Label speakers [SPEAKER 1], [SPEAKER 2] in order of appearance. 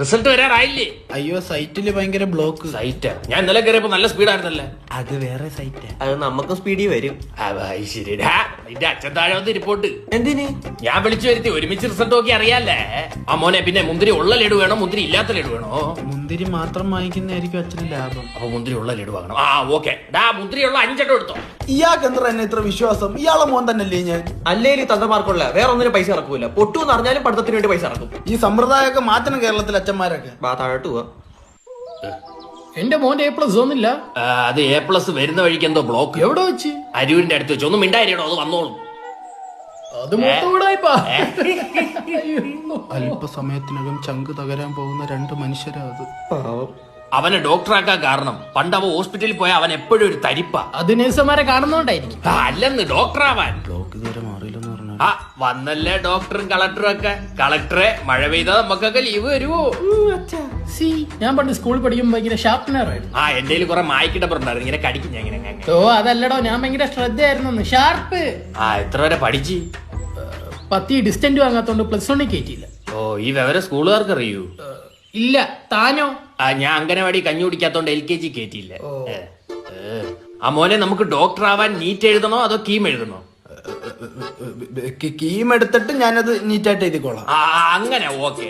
[SPEAKER 1] Result വരാറായില്ലേ?
[SPEAKER 2] അയ്യോ സൈറ്റിൽ ഭയങ്കര ബ്ലോക്ക്
[SPEAKER 1] സൈറ്റ്. ഞാൻ ഇന്നലെ കയറിയപ്പോ നല്ല സ്പീഡായിരുന്നല്ലേ?
[SPEAKER 2] അത് വേറെ സൈറ്റ്.
[SPEAKER 3] അത് നമുക്ക് സ്പീഡിൽ വരും.
[SPEAKER 1] നിന്റെ അച്ഛൻ താഴെ വന്ന് ഇരിപ്പോട്ട്
[SPEAKER 3] എന്തിന്?
[SPEAKER 1] ഞാൻ വിളിച്ചു വരുത്തി ഒരുമിച്ച് റിസൾട്ട് നോക്കി അറിയാല്ലേ? ആ മോനെ പിന്നെ മുന്തിരി ഉള്ള ലഡു വേണോ? മുന്തിരി ഇല്ലാത്ത ലഡു വേണോ?
[SPEAKER 2] മുന്തിരി മാത്രം വാങ്ങിക്കുന്നതായിരിക്കും അച്ഛന് ലാഭം.
[SPEAKER 1] അപ്പൊ മുന്തിരി ഉള്ള ലഡു വാങ്ങണം. ആ ഓക്കെ. ഡാ മുന്തിരിയുള്ള അഞ്ചെണ്ണം എടുത്തോ.
[SPEAKER 2] ഇയാൾക്ക് എന്താ എന്നെ ഇത്ര വിശ്വാസം? ഇയാളെ മോൻ തന്നെയല്ലേ ഞാൻ?
[SPEAKER 3] അല്ലേലും തന്തമാർക്കുള്ള വേറെ ഒന്നിനും പൈസ ഇറക്കൂല. പൊട്ടു എന്ന് അറിഞ്ഞാലും പഠിത്തത്തിന് വേണ്ടി പൈസ ഇറക്കും.
[SPEAKER 2] ഈ സമ്പ്രദായമൊക്കെ മാറ്റണം കേരളത്തിലെ അച്ഛന്മാരൊക്കെ.
[SPEAKER 3] ബാ താഴോട്ട് പോവാ.
[SPEAKER 4] എന്റെ മോന്റെ എ പ്ലസ് ഒന്നില്ല
[SPEAKER 1] ആ, അത് എ പ്ലസ് വരുന്ന വഴിക്ക് എന്തോ ബ്ലോക്ക്
[SPEAKER 4] എവിടെ വെച്ച്?
[SPEAKER 1] അരൂരിന്റെ അടുത്ത് വെച്ച്. ഒന്നും മിണ്ടായിരിക്കണോ അത് വന്നോളും.
[SPEAKER 4] അത് മൊത്തം ഇവിടായിപ്പാ
[SPEAKER 2] അല്പസമയത്തിനകം ചങ്ക് തകരാൻ പോകുന്ന രണ്ട് മനുഷ്യരാ അത്.
[SPEAKER 3] പാവം.
[SPEAKER 1] അവനെ ഡോക്ടറാക്കാൻ കാരണം. പണ്ട് അവൻ ഹോസ്പിറ്റലിൽ പോയ അവൻ എപ്പോഴും ഒരു തരിപ്പ.
[SPEAKER 4] അത് നേഴ്സുമാരെ കാണുന്നോണ്ടായിരിക്കും.
[SPEAKER 1] ആ, അല്ലെന്ന് ഡോക്ടറാവാൻ
[SPEAKER 2] ബ്ലോക്ക് ഇതുവരെ മാറിയില്ലെന്ന്
[SPEAKER 1] ആ വന്നല്ലേ ഡോക്ടറും കളക്ടറും ഒക്കെ. കളക്ടറെ മഴ പെയ്താ നമുക്കൊക്കെ ലീവ് വരുവോ?
[SPEAKER 4] സി ഞാൻ പണ്ട് സ്കൂളിൽ പഠിക്കുമ്പോൾ ഭയങ്കര ഷാർപ്പനറായിരുന്നു
[SPEAKER 1] ആ എന്റെ കയ്യിൽ കുറെ മായ്ക്കിടപ്പുണ്ടായിരുന്നു ഇങ്ങനെ കടിക്കും ഞാൻ ഇങ്ങനെ.
[SPEAKER 4] ഓ അതല്ലടോ ഞാൻ ഭയങ്കര ശ്രദ്ധയായിരുന്നു ഷാർപ്പ്
[SPEAKER 1] ആ എത്ര വരെ പഠിച്ചു?
[SPEAKER 4] പത്തി ഡിസ്റ്റന്റ് വാങ്ങാത്തോണ്ട് പ്ലസ് വണ്ണിൽ കയറ്റിയില്ല
[SPEAKER 1] ഓ ഈ വിവരം സ്കൂളുകാർക്ക് അറിയൂ?
[SPEAKER 4] ഇല്ല താനോ?
[SPEAKER 1] ആ ഞാൻ അംഗനവാടി കഞ്ഞി കുടിക്കാത്തോണ്ട് എൽ കെ ജി കയറ്റിയില്ല. ആ മോനെ നമുക്ക് ഡോക്ടർ ആവാൻ നീറ്റ് എഴുതണോ അതോ കീം എഴുതണോ?
[SPEAKER 2] കീം എടുത്തിട്ട് ഞാനത് നീറ്റായിട്ട് എഴുതിക്കോളാം.
[SPEAKER 1] അങ്ങനെ ഓക്കെ